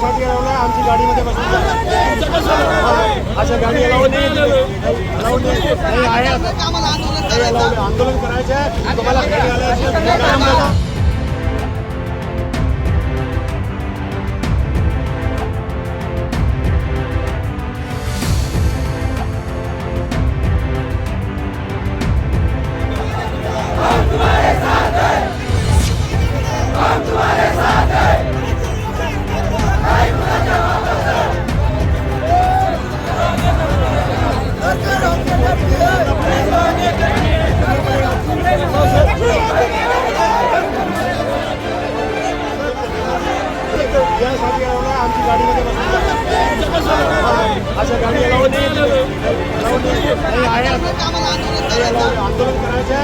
गाडीमध्ये बसून जा. अशा गाडी लावून नाही आहे आंदोलन करायचं आहे तुम्हाला गाडी आंदोलन करायचं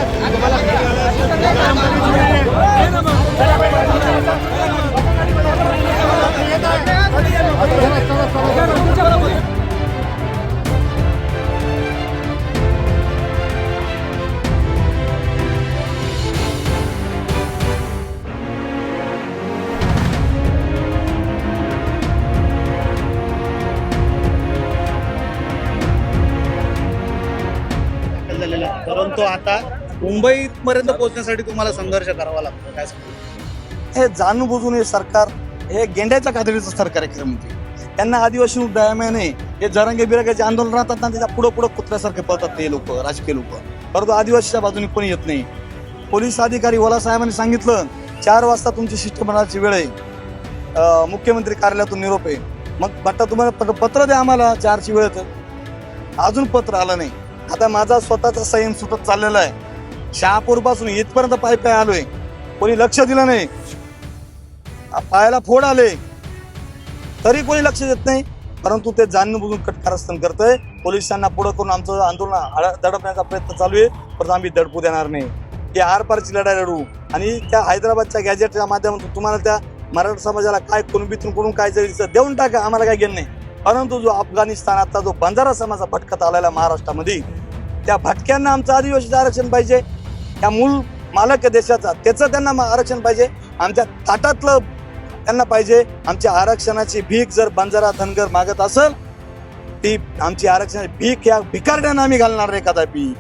दाखल झालेला आहे. परंतु आता मुंबईपर्यंत पोहोचण्यासाठी तुम्हाला संघर्ष करावा लागतो. काय हे जाणून बुजून हे सरकार हे गेंड्याच्या खात्रीचं सरकार आहे खरं म्हणजे. त्यांना आदिवासी दयामाने हे जरांगे बिरंगाचे आंदोलन राहतात ना त्याच्या पुढं पुढं कुत्र्यासारखे पळतात ते लोक राजकीय लोक. परंतु आदिवासीच्या बाजूने कोणी येत नाही. पोलीस अधिकारी ओला साहेबांनी सांगितलं चार वाजता तुमची शिष्टमंडळाची वेळ आहे. मुख्यमंत्री कार्यालयातून निरोप आहे. मग बट्टा तुम्हाला पत्र द्या आम्हाला चारची वेळ तर. अजून पत्र आलं नाही. आता माझा स्वतःचा संयम सुटत चाललेला आहे. शहापूरपासून इथपर्यंत पाय पाय आलोय. कोणी लक्ष दिलं नाही. पायाला फोड आले. तरी कोणी लक्ष देत नाही. परंतु ते जाणून बुजून कटकारस्थान करतंय. पोलिसांना पुढे करून आमचं आंदोलन दडपण्याचा प्रयत्न चालू आहे. परंतु आम्ही दडपू देणार नाही. ही आरपारची लढाई लढू. आणि त्या हैदराबादच्या गॅजेटच्या माध्यमातून तुम्हाला त्या मराठा समाजाला काय कुणबीतून करून काय जरी देऊन टाका. आम्हाला काय घेणं नाही. परंतु जो अफगाणिस्तानातला जो बंजारा समाजा भटकत आलेला महाराष्ट्रामध्ये त्या भटक्यांना आमचं आदिवासीचं आरक्षण पाहिजे. त्या मूल मालक देशाचा त्याचं त्यांना आरक्षण पाहिजे. आमच्या ताटातलं त्यांना पाहिजे. आमच्या आरक्षणाची भीक जर बंजारा धनगर मागत असेल ती आमची आरक्षणाची भीक या भिकारड्यांना आम्ही घालणार नाही कदापि.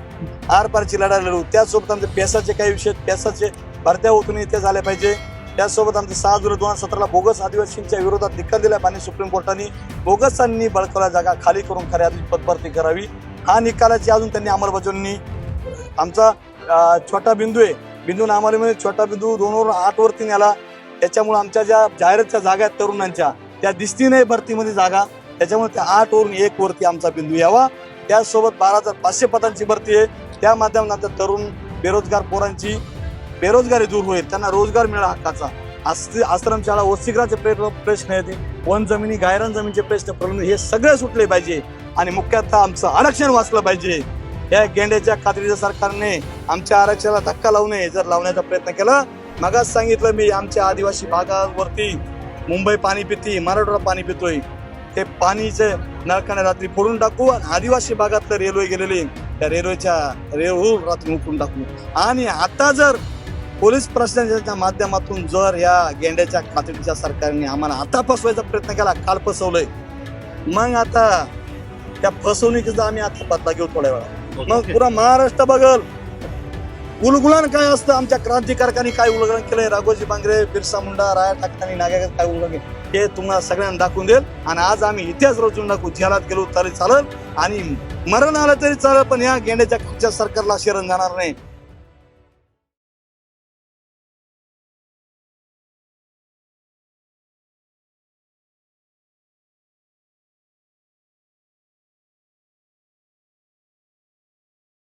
आरपारची लढा लढू. त्यासोबत आमचे पेसाचे काही विषय पेसाचे भरत्या ओतून इथे झाले पाहिजे. त्यासोबत आमचे सहा जुलै दोन हजार सतराला बोगस आदिवासींच्या विरोधात निकाल दिला पाणी सुप्रीम कोर्टाने. बोगसांनी बळकवल्या जागा खाली करून खऱ्या पदभरती करावी. हा निकालाची अजून त्यांनी अंमलबजावणी आमचा छोटा बिंदू आहे. बिंदू नामावलीमध्ये म्हणजे छोटा बिंदू दोन वर आठ वरती नेला. त्याच्यामुळे आमच्या ज्या जाहिरातच्या जागा आहेत तरुणांच्या त्या दिसती नाही भरतीमध्ये जागा. त्याच्यामुळे त्या आठ वरून एक वरती आमचा बिंदू यावा. त्याचसोबत बारा हजार पाचशे पदांची भरती आहे. त्या माध्यमातून आमच्या तरुण बेरोजगार पोरांची बेरोजगारी दूर होईल त्यांना रोजगार मिळा हक्काचा. आस्थ- आश्रमशाळा वसिग्राचे प्रश्न आहेत. वन जमिनी गायरन जमिनीचे प्रश्न प्रलंबित हे सगळे सुटले पाहिजे. आणि मुख्यतः आमचं आरक्षण वाचलं पाहिजे. या गेंड्याच्या खात्रीच्या सरकारने आमच्या आरक्षणाला धक्का लावू नये जर लावण्याचा प्रयत्न केला. मगाच सांगितलं मी आमच्या आदिवासी भागावरती मुंबई पाणी पिती मराठवाडा पाणी पितोय. ते पाणीचे नळकाने रात्री फोडून टाकू आणि आदिवासी भागातलं रेल्वे गेलेले त्या रेल्वेच्या रेल्वे रात्री उकळून टाकू. आणि आता जर पोलीस प्रशासनाच्या माध्यमातून जर या गेंड्याच्या खात्रीच्या सरकारने आम्हाला आता फसवायचा प्रयत्न केला काल फसवलंय. मग आता त्या फसवणुकीचा आम्ही आता बदला घेऊ थोड्या वेळा मग पुरा महाराष्ट्र बघल. उलगुलान काय असतं? आमच्या क्रांतिकारकांनी काय उलगडण केलंय? राघोजी बांगरे बिरसा मुंडा राया ठाकरे नाग्या काय उलगडण केलं, हे तुम्हाला सगळ्यांना दाखवून देईल. आणि आज आम्ही इतिहास रचून दाखवू जेलात गेलो तरी चालेल. आणि मरण आलं तरी चालेल पण या गेंड्याच्या खालच्या सरकारला शरण जाणार नाही.